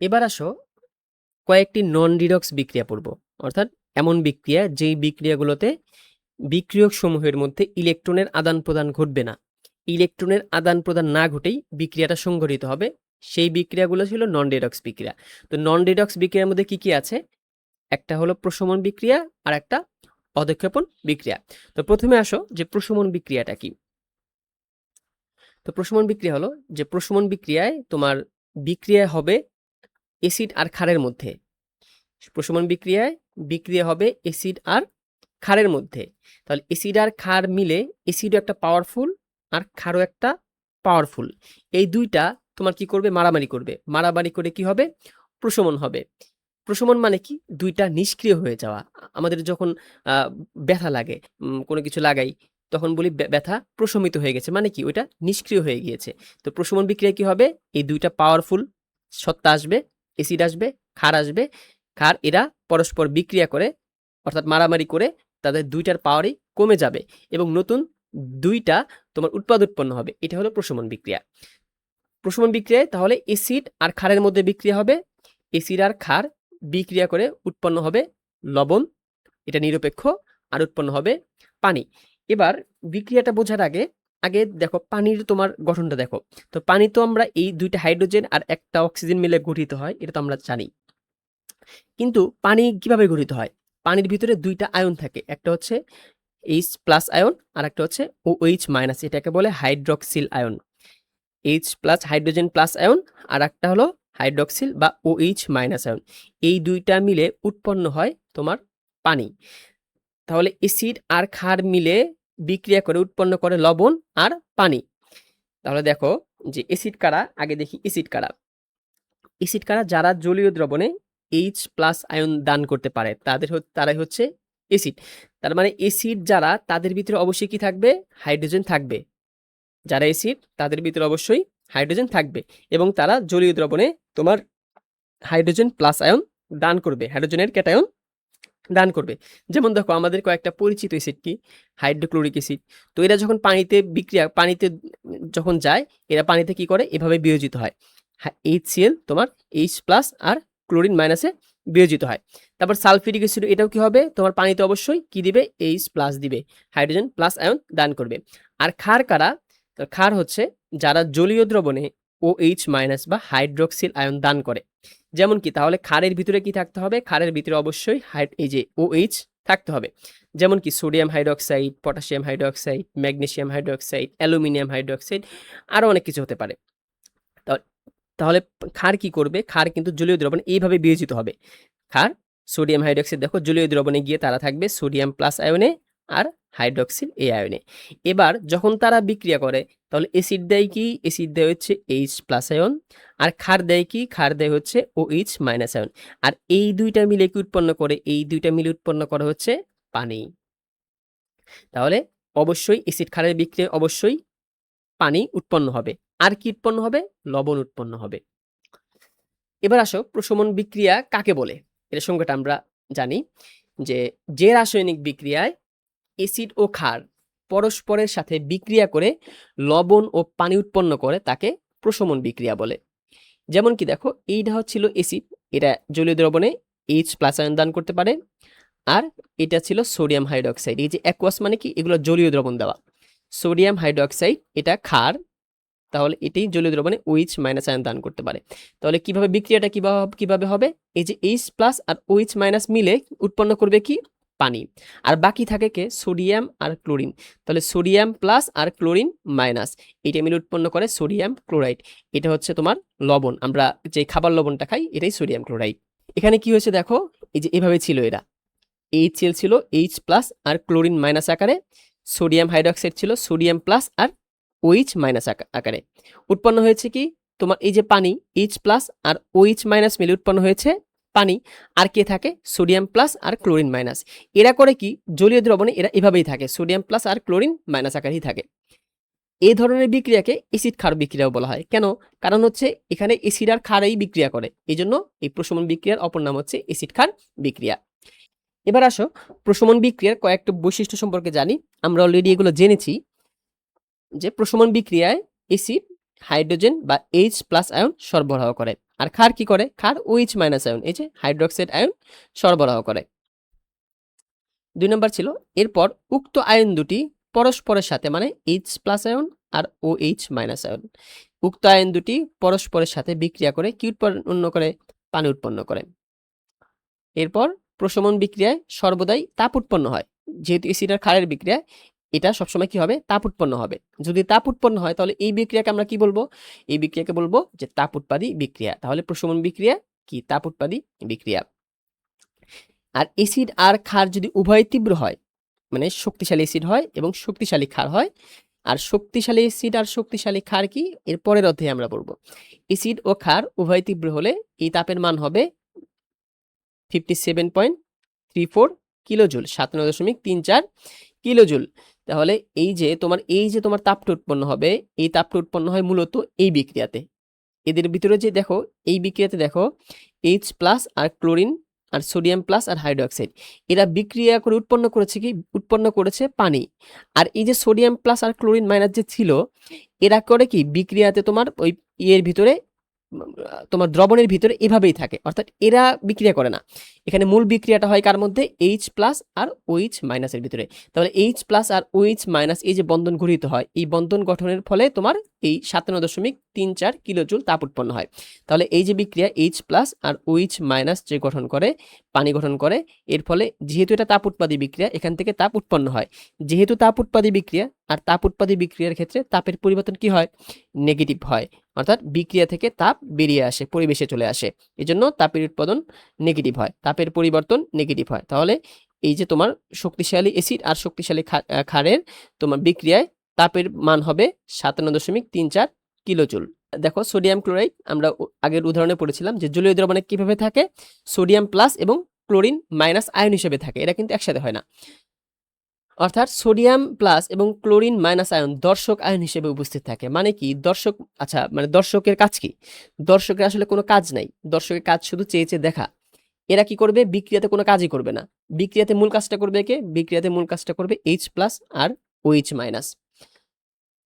এবার আসো, কয়েকটি নন রিডক্স বিক্রিয়া পড়ব। অর্থাৎ এমন বিক্রিয়া যেই বিক্রিয়াগুলোতে বিক্রিয়ক সমূহের মধ্যে ইলেকট্রনের আদান প্রদান ঘটবে না। ইলেকট্রনের আদান প্রদান না ঘটেই বিক্রিয়াটা সংঘটিত হবে। সেই বিক্রিয়াগুলো ছিল নন রিডক্স বিক্রিয়া। তো নন রিডক্স বিক্রিয়ার মধ্যে কি কি আছে? একটা হলো প্রশমন বিক্রিয়া আর একটা অধক্ষেপণ বিক্রিয়া। তো প্রথমে আসো যে প্রশমন বিক্রিয়াটা কি। তো প্রশমন বিক্রিয়া হলো যে প্রশমন বিক্রিয়ায় তোমার বিক্রিয়া হবে অ্যাসিড আর ক্ষারের মধ্যে। প্রশমন বিক্রিয়ায় বিক্রিয়া হবে অ্যাসিড আর ক্ষারের মধ্যে। তাহলে অ্যাসিড আর ক্ষার মিলে অ্যাসিডও একটা পাওয়ারফুল আর ক্ষারও একটা পাওয়ারফুল এই দুইটা তোমার কি করবে? মারামারি করবে। মারামারি করে কি হবে? প্রশমন হবে। প্রশমন মানে কি? দুইটা নিষ্ক্রিয় হয়ে যাওয়া। আমাদের যখন ব্যথা লাগে কোনো কিছু লাগাই, তখন বলি ব্য- ব্যথা প্রশমিত হয়ে গেছে। মানে কি? ওইটা নিষ্ক্রিয় হয়ে গিয়েছে। তো প্রশমন বিক্রিয়া কি হবে? এই দুইটা পাওয়ারফুল সত্তা আসবে অ্যাসিড আসবে, ক্ষার আসবে। ক্ষার এরা পরস্পর বিক্রিয়া করে, অর্থাৎ মারামারি করে তাদের দুইটার পাওয়ারই কমে যাবে এবং নতুন দুইটা তোমার উৎপাদ উৎপন্ন হবে। এটা হলো প্রশমন বিক্রিয়া। প্রশমন বিক্রিয়ায় তাহলে অ্যাসিড আর ক্ষারের মধ্যে বিক্রিয়া হবে। অ্যাসিড আর ক্ষার বিক্রিয়া করে উৎপন্ন হবে লবণ, এটা নিরপেক্ষ, আর উৎপন্ন হবে পানি। এবার বিক্রিয়াটা বোঝার আগে আগে দেখো পানির তোমার গঠনটা দেখো। তো পানি তো আমরা এই দুইটা হাইড্রোজেন আর একটা অক্সিজেন মিলে গঠিত হয়, এটা তো আমরা জানি। কিন্তু পানি কীভাবে গঠিত হয়? পানির ভিতরে দুইটা আয়ন থাকে, একটা হচ্ছে এইচ প্লাস আয়ন আর একটা হচ্ছে ও এইচ মাইনাস এটাকে বলে hydroxyl ion H plus hydrogen plus ion আর একটা হলো হাইড্রক্সিল বা ও এইচ মাইনাস আয়ন এই দুইটা মিলে উৎপন্ন হয় তোমার পানি। তাহলে অ্যাসিড আর ক্ষার মিলে বিক্রিয়া করে, উৎপন্ন করে লবণ আর পানি। তাহলে দেখো যে অ্যাসিড কারা? আগে দেখি অ্যাসিড কারা। অ্যাসিড কারা? যারা জলীয় দ্রবণে এইচ প্লাস আয়ন দান করতে পারে, তাদের তারাই হচ্ছে অ্যাসিড। তার মানে অ্যাসিড যারা, তাদের ভিতরে অবশ্যই কি থাকবে? হাইড্রোজেন থাকবে। যারা অ্যাসিড, তাদের ভিতরে অবশ্যই হাইড্রোজেন থাকবে এবং তারা জলীয় দ্রবণে তোমার হাইড্রোজেন প্লাস আয়ন দান করবে, হাইড্রোজেনের ক্যাটায়ন দান করবে। যেমন দেখো, আমাদের কয়েকটা পরিচিত অ্যাসিড কি? Hydrochloric acid. তো এরা যখন পানিতে বিক্রিয়া, পানিতে যখন যায়, এরা পানিতে কি করে? এভাবে বিয়োজিত হয়। এইচ সিএল তোমার এইচ প্লাস আর ক্লোরিন মাইনাসে বিয়োজিত হয়। তারপর সালফিউরিক অ্যাসিড, এটাও কি হবে? তোমার পানিতে অবশ্যই কি দিবে? এইচ প্লাস দিবে। হাইড্রোজেন প্লাস আয়ন দান করবে। আর ক্ষার কারা? ক্ষার হচ্ছে যারা জলীয় দ্রবণে ও এইচ মাইনাস বা হাইড্রোক্সিল আয়ন দান করে। যেমন কি, তাহলে খারের ভিতরে কি থাকতে হবে? খারের ভিতরে অবশ্যই হাইড এই যে ও এইচ থাকতে হবে। যেমন কি sodium hydroxide potassium hydroxide magnesium hydroxide aluminium hydroxide আরও অনেক কিছু হতে পারে। তাহলে- ক্ষার কি করবে? ক্ষার কিন্তু জলীয় দ্রবণে এইভাবে বিয়োজিত হবে। খার সোডিয়াম হাইড্রোক্সাইড দেখো জলীয় দ্রবণে গিয়ে তারা থাকবে সোডিয়াম প্লাস আয়নে আর হাইড্রোক্সিল এ আয়নে। এবার যখন তারা বিক্রিয়া করে, তাহলে এসিড দেয় কি? এসিড দেয় হচ্ছে এইচ প্লাস আয়ন আর ক্ষার দেয় কি? ক্ষার দেয় হচ্ছে ও এইচ মাইনাস আয়ন আর এই দুইটা মিলে কি উৎপন্ন করে? এই দুইটা মিলে উৎপন্ন করা হচ্ছে পানি। তাহলে অবশ্যই এসিড ক্ষারের বিক্রিয়া অবশ্যই পানি উৎপন্ন হবে। আর কি উৎপন্ন হবে? লবণ উৎপন্ন হবে। এবার আসো প্রশমন বিক্রিয়া কাকে বলে? এর সংজ্ঞাটা আমরা জানি যে যে রাসায়নিক বিক্রিয়ায় অ্যাসিড ও ক্ষার পরস্পরের সাথে বিক্রিয়া করে লবণ ও পানি উৎপন্ন করে তাকে প্রশমন বিক্রিয়া বলে। যেমন কি দেখো এইটা হচ্ছিল অ্যাসিড, এটা জলীয় দ্রবণে এইচ প্লাস আয়ন দান করতে পারে, আর এটা ছিল সোডিয়াম হাইড্রোক্সাইড এই যে অ্যাকোয়াস মানে কি? এগুলো জলীয় দ্রবণ দেওয়া। সোডিয়াম হাইড্রোক্সাইড এটা ক্ষার, তাহলে এটাই জলীয় দ্রবণে ওইচ মাইনাস আয়ন দান করতে পারে। তাহলে কীভাবে বিক্রিয়াটা কীভাবে কীভাবে হবে? এই যে এইচ প্লাস আর ওইচ মাইনাস মিলে উৎপন্ন করবে কি? পানি। আর বাকি থাকে কে? সোডিয়াম আর ক্লোরিন। তাহলে সোডিয়াম প্লাস আর ক্লোরিন মাইনাস। এটা মিলে উৎপন্ন করে সোডিয়াম ক্লোরাইড। এটা হচ্ছে তোমার লবণ। আমরা যে খাবার লবণটা খাই, এটাই সোডিয়াম ক্লোরাইড। এখানে কি হয়েছে দেখো? এই যে এভাবে ছিল এরা। এইচ এল ছিল এইচ প্লাস আর ক্লোরিন মাইনাস আকারে। সোডিয়াম হাইড্রক্সাইড ছিল সোডিয়াম প্লাস আর ওইচ মাইনাস আকারে। উৎপন্ন হয়েছে কি? তোমার এই যে পানি এইচ প্লাস আর ওইচ মাইনাস মিলে উৎপন্ন হয়েছে পানি, আর কে থাকে? সোডিয়াম প্লাস আর ক্লোরিন মাইনাস। এরা করে কি? জলীয় দ্রবণে এরা এভাবেই থাকে, সোডিয়াম প্লাস আর ক্লোরিন মাইনাস আকারেই থাকে। এই ধরনের বিক্রিয়াকে অ্যাসিড ক্ষার বিক্রিয়াও বলা হয়। কেন? কারণ হচ্ছে এখানে অ্যাসিড আর ক্ষারেই বিক্রিয়া করে। এই জন্য এই প্রশমন বিক্রিয়ার অপর নাম হচ্ছে অ্যাসিড ক্ষার বিক্রিয়া। এবার আসো, প্রশমন বিক্রিয়ার কয়েকটা বৈশিষ্ট্য সম্পর্কে জানি। আমরা অলরেডি এগুলো জেনেছি যে প্রশমন বিক্রিয়ায় অ্যাসিড হাইড্রোজেন বা এইচ প্লাস আয়ন সরবরাহ করে। আর ক্ষার কি করে? ক্ষার ওইচ মাইনাস আয়ন এই যে হাইড্রোক্সাইড আয়ন সরবরাহ করে। দুই নম্বর ছিল, এরপর উক্ত আয়ন দুটি পরস্পরের সাথে মানে এইচ প্লাস আয়ন আর ও এইচ মাইনাস আয়ন উক্ত আয়ন দুটি পরস্পরের সাথে বিক্রিয়া করে কি উৎপন্ন করে? পানি উৎপন্ন করে। এরপর প্রশমন বিক্রিয়ায় সর্বদাই তাপ উৎপন্ন হয়। যেহেতু এসিড আর ক্ষারের বিক্রিয়া এটা সবসময় কি হবে? তাপ উৎপন্ন হবে। যদি তাপ উৎপন্ন হয়, তাহলে এই বিক্রিয়াকে আমরা কি বলব? এই বিক্রিয়াকে বলব যে তাপ উৎপাদী বিক্রিয়া। তাহলে প্রশমন বিক্রিয়া কি? তাপ উৎপাদী বিক্রিয়া। আর এসিড আর ক্ষার যদি উভয় তীব্র হয় মানে শক্তিশালী এসিড হয় এবং শক্তিশালী ক্ষার হয়, আর শক্তিশালী এসিড আর শক্তিশালী ক্ষার কি? এর পরের অধ্যায়ে আমরা পড়ব এসিড ও ক্ষার উভয় তীব্র হলে এই তাপের মান হবে fifty seven point three four kilojoule সাতান্ন দশমিক তিন চার কিলোজুল তাহলে এই যে তোমার, এই যে তোমার তাপটা উৎপন্ন হবে, এই তাপটা উৎপন্ন হয় মূলত এই বিক্রিয়াতে। এদের ভিতরে যে দেখো, এই বিক্রিয়াতে দেখো এইচ প্লাস আর ক্লোরিন আর সোডিয়াম প্লাস আর হাইড্রোক্সাইড এরা বিক্রিয়া করে উৎপন্ন করেছে কি? উৎপন্ন করেছে পানি। আর এই যে সোডিয়াম প্লাস আর ক্লোরিন মাইনাস যে ছিল, এরা করে কি? বিক্রিয়াতে তোমার ওই ইয়ের ভিতরে তোমার দ্রবণের ভিতরে এভাবেই থাকে। অর্থাৎ এরা বিক্রিয়া করে না। এখানে মূল বিক্রিয়াটা হয় কার মধ্যে? এইচ প্লাস আর ওইচ মাইনাসের ভিতরে। তাহলে এইচ প্লাস আর ওইচ মাইনাস এই যে বন্ধন গঠিত হয়, এই বন্ধন গঠনের ফলে তোমার এই সাতান্ন দশমিক তিন চার কিলোজুল তাপ উৎপন্ন হয়। তাহলে এই যে বিক্রিয়া এইচ প্লাস আর ওইচ মাইনাস যে গঠন করে পানি গঠন করে। এর ফলে যেহেতু এটা তাপ উৎপাদী বিক্রিয়া, এখান থেকে তাপ উৎপন্ন হয়। যেহেতু তাপ উৎপাদী বিক্রিয়া, আর তাপ উৎপাদী বিক্রিয়ার ক্ষেত্রে তাপের পরিবর্তন কি হয়? নেগেটিভ হয়। অর্থাৎ বিক্রিয়া থেকে তাপ বেরিয়ে আসে, পরিবেশে চলে আসে। এজন্য তাপের উৎপাদন নেগেটিভ হয়। তাপের পরিবর্তন নেগেটিভ হয়। তাহলে এই যে তোমার শক্তিশালী অ্যাসিড আর শক্তিশালী ক্ষারের তোমার বিক্রিয়ায় তাপের মান হবে সাতান্ন দশমিক তিন চার কিলোজুল। দেখো সোডিয়াম ক্লোরাইড আমরা আগের উদাহরণে পড়েছিলাম যে জলীয় দ্রবণে কীভাবে থাকে? সোডিয়াম প্লাস এবং ক্লোরিন মাইনাস আয়ন হিসেবে থাকে, এরা কিন্তু একসাথে হয় না। অর্থাৎ সোডিয়াম প্লাস এবং ক্লোরিন মাইনাস আয়ন দর্শক আয়ন হিসেবে উপস্থিত থাকে। মানে কি? দর্শক আচ্ছা মানে দর্শকের কাজ কি? দর্শকের আসলে কোনো কাজ নাই। দর্শকের কাজ শুধু চেয়ে চেয়ে দেখা। এরা কি করবে? বিক্রিয়াতে কোনো কাজই করবে না। বিক্রিয়াতে মূল কাজটা করবে কে? বিক্রিয়াতে মূল কাজটা করবে এইচ প্লাস আর ওইচ মাইনাস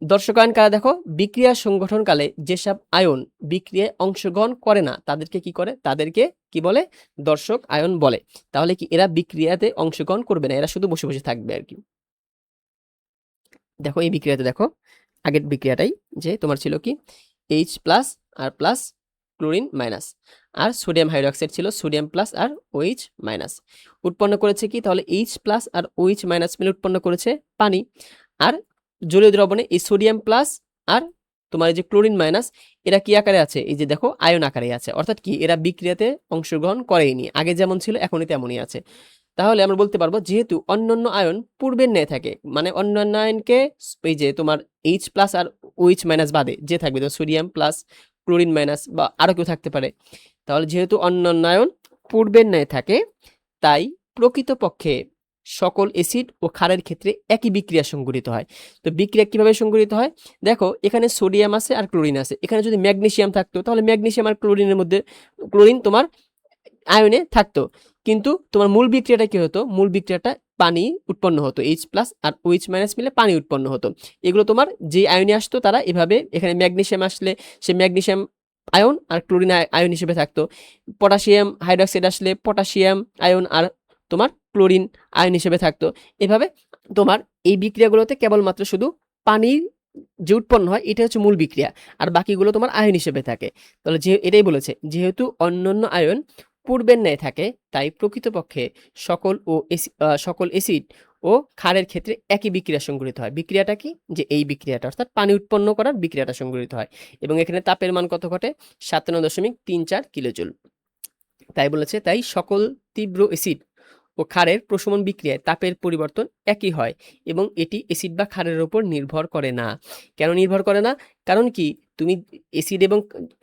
দর্শক আয়ন কারা দেখো, বিক্রিয়া সংগঠনকালে যেসব আয়ন বিক্রিয়ায় অংশগ্রহণ করে না, তাদেরকে কি করে? তাদেরকে কি বলে? দর্শক আয়ন বলে। তাহলে কি এরা বিক্রিয়াতে অংশগ্রহণ করবে না? এরা শুধু বসে বসে থাকবে আর কি। দেখো, এই বিক্রিয়াতে দেখো, আগের বিক্রিয়াটাই যে তোমার ছিল কি? এইচ প্লাস আর প্লাস ক্লোরিন মাইনাস আর সোডিয়াম হাইড্রোক্সাইড ছিল সোডিয়াম প্লাস আর ওইচ মাইনাস উৎপন্ন করেছে কি? তাহলে এইচ প্লাস আর ওইচ মাইনাস মিলে উৎপন্ন করেছে পানি। আর জলীয় দ্রবণে এই সোডিয়াম প্লাস আর তোমার এই যে ক্লোরিন মাইনাস, এরা কি আকারে আছে? এই যে দেখো, আয়ন আকারে আছে। অর্থাৎ কি? এরা বিক্রিয়াতে অংশগ্রহণ করেইনি। আগে যেমন ছিল, এখনই তেমনই আছে। তাহলে আমরা বলতে পারব, যেহেতু অন্যান্য আয়ন পূর্বের ন্যায় থাকে মানে অন্যান্য আয়নকে এই যে তোমার এইচ প্লাস আর ওইচ মাইনাস বাদে, যে থাকবে তো সোডিয়াম প্লাস ক্লোরিন মাইনাস বা আরও কেউ থাকতে পারে। তাহলে যেহেতু অন্যান্য আয়ন পূর্বের ন্যায় থাকে, তাই প্রকৃতপক্ষে সকল অ্যাসিড ও ক্ষারের ক্ষেত্রে একই বিক্রিয়া সংঘটিত হয়। তো বিক্রিয়া কীভাবে সংঘটিত হয়? দেখো, এখানে সোডিয়াম আছে আর ক্লোরিন আছে। এখানে যদি ম্যাগনেশিয়াম থাকতো, তাহলে ম্যাগনেশিয়াম আর ক্লোরিনের মধ্যে, ক্লোরিন তোমার আয়নে থাকতো। কিন্তু তোমার মূল বিক্রিয়াটা কী হতো? মূল বিক্রিয়াটা পানি উৎপন্ন হতো এইচ প্লাস আর ওইচ মাইনাস মিলে পানি উৎপন্ন হতো। এগুলো তোমার যে আয়নে আসতো, তারা এভাবে, এখানে ম্যাগনেশিয়াম আসলে সে ম্যাগনেশিয়াম আয়ন আর ক্লোরিন আয়- আয়ন হিসেবে থাকতো। পটাশিয়াম হাইড্রোক্সাইড আসলে পটাশিয়াম আয়ন আর তোমার ক্লোরিন আয়ন হিসেবে থাকতো। এভাবে তোমার এই বিক্রিয়াগুলোতে কেবলমাত্র শুধু পানির যে উৎপন্ন হয় এটা হচ্ছে মূল বিক্রিয়া। আর বাকিগুলো তোমার আয়ন হিসেবে থাকে। তাহলে যে, এটাই বলেছে, যেহেতু অন্যান্য আয়ন পূর্বের ন্যায় থাকে, তাই প্রকৃতপক্ষে সকল ও সকল এসিড ও ক্ষারের ক্ষেত্রে একই বিক্রিয়া সংঘটিত হয়। বিক্রিয়াটা কি? যে এই বিক্রিয়াটা, অর্থাৎ পানি উৎপন্ন করার বিক্রিয়াটা সংঘটিত হয়। এবং এখানে তাপের মান কত ঘটে? সাতান্ন দশমিক তিন চার কিলোজুল। তাই বলেছে, তাই সকল তীব্র অ্যাসিড ও ক্ষারের প্রশমন বিক্রিয়ায় তাপের পরিবর্তন একই হয় এবং এটি অ্যাসিড বা ক্ষারের ওপর নির্ভর করে না। কেন নির্ভর করে না? কারণ কি? তুমি অ্যাসিড এবং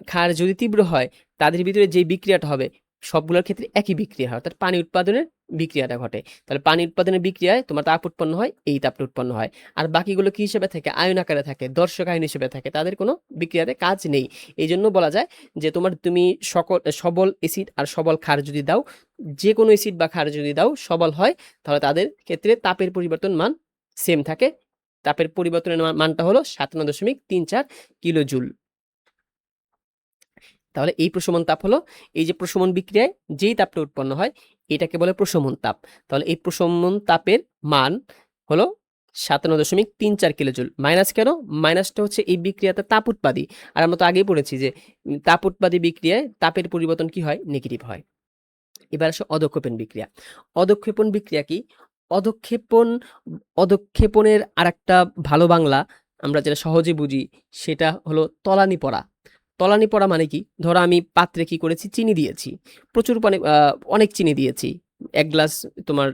ক্ষার যদি তীব্র হয়, তাদের ভিতরে যে বিক্রিয়াটা হবে, সবগুলোর ক্ষেত্রে একই বিক্রিয়া হয়। অর্থাৎ পানি উৎপাদনের বিক্রিয়াটা ঘটে। তাহলে পানি উৎপাদনের বিক্রিয়ায় তোমার তাপ উৎপন্ন হয়, এই তাপটা উৎপন্ন হয়। আর বাকিগুলো কি হিসেবে থাকে? আয়ন আকারে থাকে, দর্শক আয়ন হিসেবে থাকে, তাদের কোনো বিক্রিয়াতে কাজ নেই। এই জন্য বলা যায় যে তোমার তুমি সকল, সবল অ্যাসিড আর সবল ক্ষার যদি দাও যে কোনো অ্যাসিড বা ক্ষার যদি দাও, সবল হয়, তাহলে তাদের ক্ষেত্রে তাপের পরিবর্তন মান সেম থাকে। তাপের পরিবর্তনের মানটা হলো সাতান্ন দশমিক তিন চার কিলো জুল তাহলে এই প্রশমন তাপ হলো, এই যে প্রশমন বিক্রিয়ায় যেই তাপটা উৎপন্ন হয় এটাকে বলে প্রশমন তাপ। তাহলে এই প্রশমন তাপের মান হলো সাতান্ন দশমিক তিন চার কিলোজুল। মাইনাস কেন? মাইনাসটা হচ্ছে এই বিক্রিয়াতে তাপ উৎপাদী। আর আমরা তো আগেই পড়েছি যে তাপ উৎপাদী বিক্রিয়ায় তাপের পরিবর্তন কি হয়? নেগেটিভ হয়। এবার আসে অদক্ষেপণ বিক্রিয়া। অদক্ষেপণ বিক্রিয়া কি? অদক্ষেপণ অদক্ষেপণের আরেকটা ভালো বাংলা আমরা যেটা সহজে বুঝি সেটা হলো তলানি পড়া তলানি পড়া মানে কি? ধরো আমি পাত্রে কি করেছি? চিনি দিয়েছি। প্রচুর পানি অনেক চিনি দিয়েছি। এক গ্লাস তোমার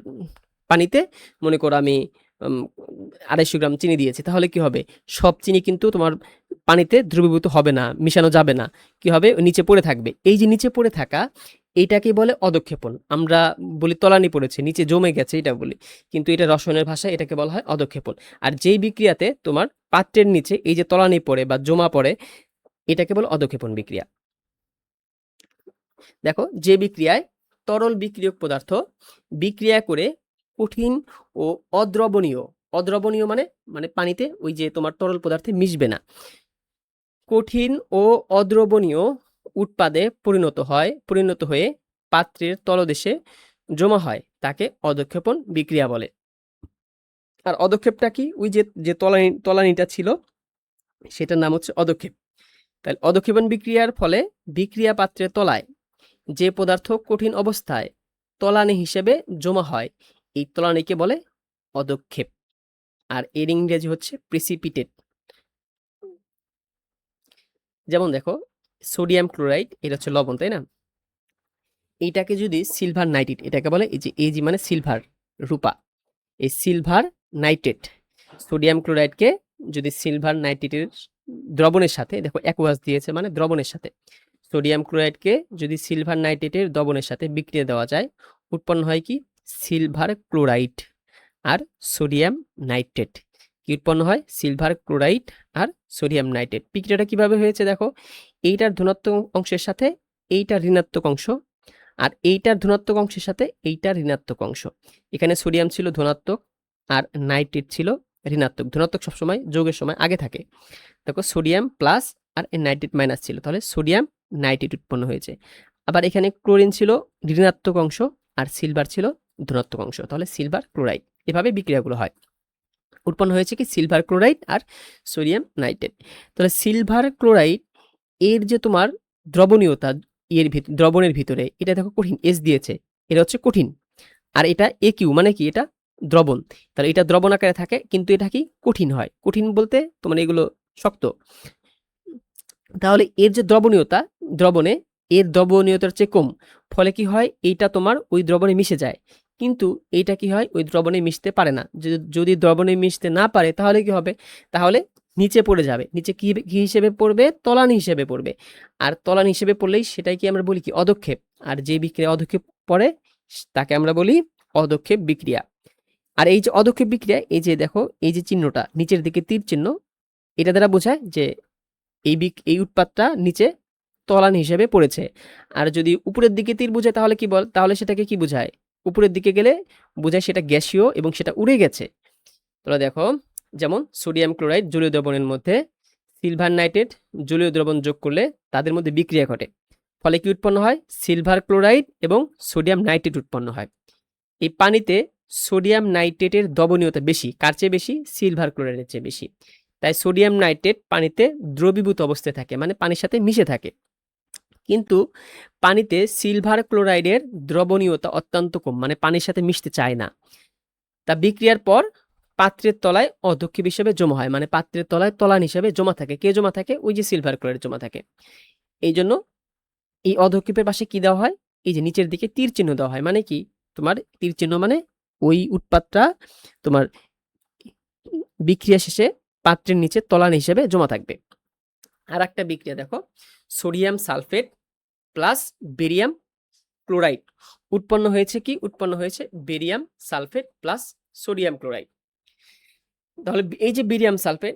পানিতে, মনে করো আমি আড়াইশো গ্রাম চিনি দিয়েছি। তাহলে কি হবে? সব চিনি কিন্তু তোমার পানিতে দ্রবীভূত হবে না, মিশানো যাবে না। কি হবে? নিচে পড়ে থাকবে। এই যে নিচে পড়ে থাকা এইটাকে বলে অদক্ষেপণ। আমরা বলি তলানি পড়েছে, নিচে জমে গেছে এটা বলি। কিন্তু এটা রসায়নের ভাষায় এটাকে বলা হয় অদক্ষেপণ। আর যেই বিক্রিয়াতে তোমার পাত্রের নিচে এই যে তলানি পড়ে বা জমা পড়ে এটাকে বলে অদক্ষেপণ বিক্রিয়া। দেখো, যে বিক্রিয়ায় তরল বিক্রিয়ক পদার্থ বিক্রিয়া করে কঠিন ও অদ্রবণীয় অদ্রবণীয় মানে মানে পানিতে ওই যে তোমার তরল পদার্থে মিশবে না। কঠিন ও অদ্রবণীয় উৎপাদে পরিণত হয়, পরিণত হয়ে পাত্রের তলদেশে জমা হয়, তাকে অদক্ষেপণ বিক্রিয়া বলে। আর অদক্ষেপটা কি? ওই যে যে তলানি, তলানিটা ছিল, সেটার নাম হচ্ছে অদক্ষেপ তাহলে অদক্ষেপণ বিক্রিয়ার ফলে বিক্রিয়া পাত্রের তলায় যে পদার্থ কঠিন অবস্থায় তলানি হিসেবে জমা হয়, এই তলানিকে বলে অদক্ষেপ আর এর ইংরেজি হচ্ছে প্রেসিপিটেট যেমন দেখো সোডিয়াম ক্লোরাইড এটা হচ্ছে লবণ, তাই না? এটাকে যদি সিলভার নাইট্রেট এটাকে বলে এই যে যে মানে সিলভার রূপা। এই সিলভার নাইট্রেট সোডিয়াম ক্লোরাইডকে যদি সিলভার নাইট্রেটের দ্রবণের সাথে, দেখো অ্যাকোয়াস দিয়েছে মানে দ্রবণের সাথে। সোডিয়াম ক্লোরাইডকে যদি সিলভার নাইট্রেটের দ্রবণের সাথে বিক্রিয়া দেওয়া যায়, উৎপন্ন হয় কি? সিলভার ক্লোরাইড আর সোডিয়াম নাইট্রেট কি উৎপন্ন হয়? সিলভার ক্লোরাইড আর সোডিয়াম নাইট্রেট বিক্রিয়াটা কীভাবে হয়েছে দেখো? এইটার ধনাত্মক অংশের সাথে এইটার ঋণাত্মক অংশ আর এইটার ধনাত্মক অংশের সাথে এইটার ঋণাত্মক অংশ। এখানে সোডিয়াম ছিল ধনাত্মক আর নাইট্রেট ছিল ঋণাত্মক, ধনাত্মক সবসময় যোগের সময় আগে থাকে। দেখো সোডিয়াম প্লাস আর নাইট্রেট মাইনাস ছিল, তাহলে সোডিয়াম নাইট্রেট উৎপন্ন হয়েছে। আবার এখানে ক্লোরিন ছিল, ঋণাত্মক অংশ আর সিলভার ছিল, ধনাত্মক অংশ, তাহলে সিলভার ক্লোরাইড এভাবে বিক্রিয়াগুলো হয়। উৎপন্ন হয়েছে কি সিলভার ক্লোরাইড আর সোডিয়াম নাইট্রেট তাহলে সিলভার ক্লোরাইড এর যে তোমার দ্রবণীয়তা এর দ্রবণের ভিতরে, এটা দেখো কঠিন এস দিয়েছে, এটা হচ্ছে কঠিন। আর এটা এ কিউ মানে কি? এটা দ্রবণ। তাহলে এটা দ্রবণ আকারে থাকে, কিন্তু এটা কি কঠিন হয়? কঠিন বলতে তোমার এগুলো শক্ত। তাহলে এর যে দ্রবণীয়তা, দ্রবণে এর দ্রবণীয়তার চেয়ে কম। ফলে কি হয়? এইটা তোমার ওই দ্রবণে মিশে যায়। কিন্তু এইটা কি হয়? ওই দ্রবণে মিশতে পারে না। যদি দ্রবণে মিশতে না পারে, তাহলে কি হবে? তাহলে নিচে পড়ে যাবে। নিচে কি কি হিসেবে পড়বে? তলানি হিসেবে পড়বে। আর তলানি হিসেবে পড়লেই সেটাই কি আমরা বলি কি? অদক্ষেপ। আর যে বিক্রিয়া অদক্ষেপ পড়ে, তাকে আমরা বলি অদক্ষেপ বিক্রিয়া। আর এই যে অদক্ষেপ বিক্রিয়া, এই যে দেখো, এই যে চিহ্নটা, নিচের দিকে তীর চিহ্ন, এটা দ্বারা বোঝায় যে এই বিক, এই উৎপাতটা নিচে তলানি হিসেবে পড়েছে। আর যদি উপরের দিকে তীর বোঝায়, তাহলে কি বল, তাহলে সেটাকে কি বোঝায়? উপরের দিকে গেলে বোঝায় সেটা গ্যাসীয় এবং সেটা উড়ে গেছে। তোমরা দেখো, যেমন সোডিয়াম ক্লোরাইড জলীয় দ্রবণের মধ্যে সিলভার নাইট্রেট জলীয় দ্রবণ যোগ করলে তাদের মধ্যে বিক্রিয়া ঘটে। ফলে কি উৎপন্ন হয়? সিলভার ক্লোরাইড এবং সোডিয়াম নাইট্রেট উৎপন্ন হয়। এই পানিতে সোডিয়াম নাইট্রেটের দ্রবণীয়তা বেশি। কার চেয়ে বেশি? সিলভার ক্লোরাইডের চেয়ে বেশি। তাই সোডিয়াম নাইট্রেট পানিতে দ্রবীভূত অবস্থায় থাকে মানে পানির সাথে মিশে থাকে। কিন্তু পানিতে সিলভার ক্লোরাইডের দ্রবণীয়তা অত্যন্ত কম মানে পানির সাথে মিশতে চায় না। তা বিক্রিয়ার পর পাত্রের তলায় অধক্ষেপ হিসেবে জমা হয় মানে পাত্রের তলায় তলান হিসেবে জমা থাকে। কে জমা থাকে? ওই যে সিলভার ক্লোরাইড জমা থাকে। এই জন্য এই অধক্ষেপের পাশে কি দেওয়া হয়? এই যে নিচের দিকে তীর চিহ্ন দেওয়া হয় মানে কি? তোমার তীর চিহ্ন মানে ওই উৎপাতটা তোমার বিক্রিয়া শেষে পাত্রের নিচে তলান হিসেবে জমা থাকবে। আর একটা বিক্রিয়া দেখো, sodium sulphate plus barium chloride. উৎপন্ন হয়েছে কি? উৎপন্ন হয়েছে barium sulphate plus sodium chloride. তাহলে এই যে বেরিয়াম সালফেট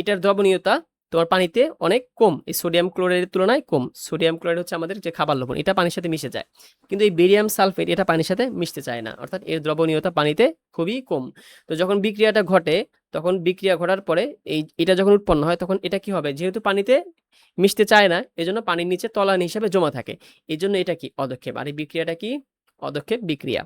এটার দ্রবণীয়তা তোমার পানিতে অনেক কম, এই সোডিয়াম ক্লোরাইডের তুলনায় কম। সোডিয়াম ক্লোরাইড হচ্ছে আমাদের যে খাবার লবণ, এটা পানির সাথে মিশে যায়। কিন্তু এই বেরিয়াম সালফেট, এটা পানির সাথে মিশতে চায় না। অর্থাৎ এর দ্রবণীয়তা পানিতে খুবই কম। তো যখন বিক্রিয়াটা ঘটে, তখন বিক্রিয়া ঘটার পরে এই, এটা যখন উৎপন্ন হয়, তখন এটা কি হবে? যেহেতু পানিতে মিশতে চায় না, এজন্য পানির নিচে তলানি হিসেবে জমা থাকে। এই জন্য এটা কি? অদক্ষেপ। আর এই বিক্রিয়াটা কি? অদক্ষেপ বিক্রিয়া।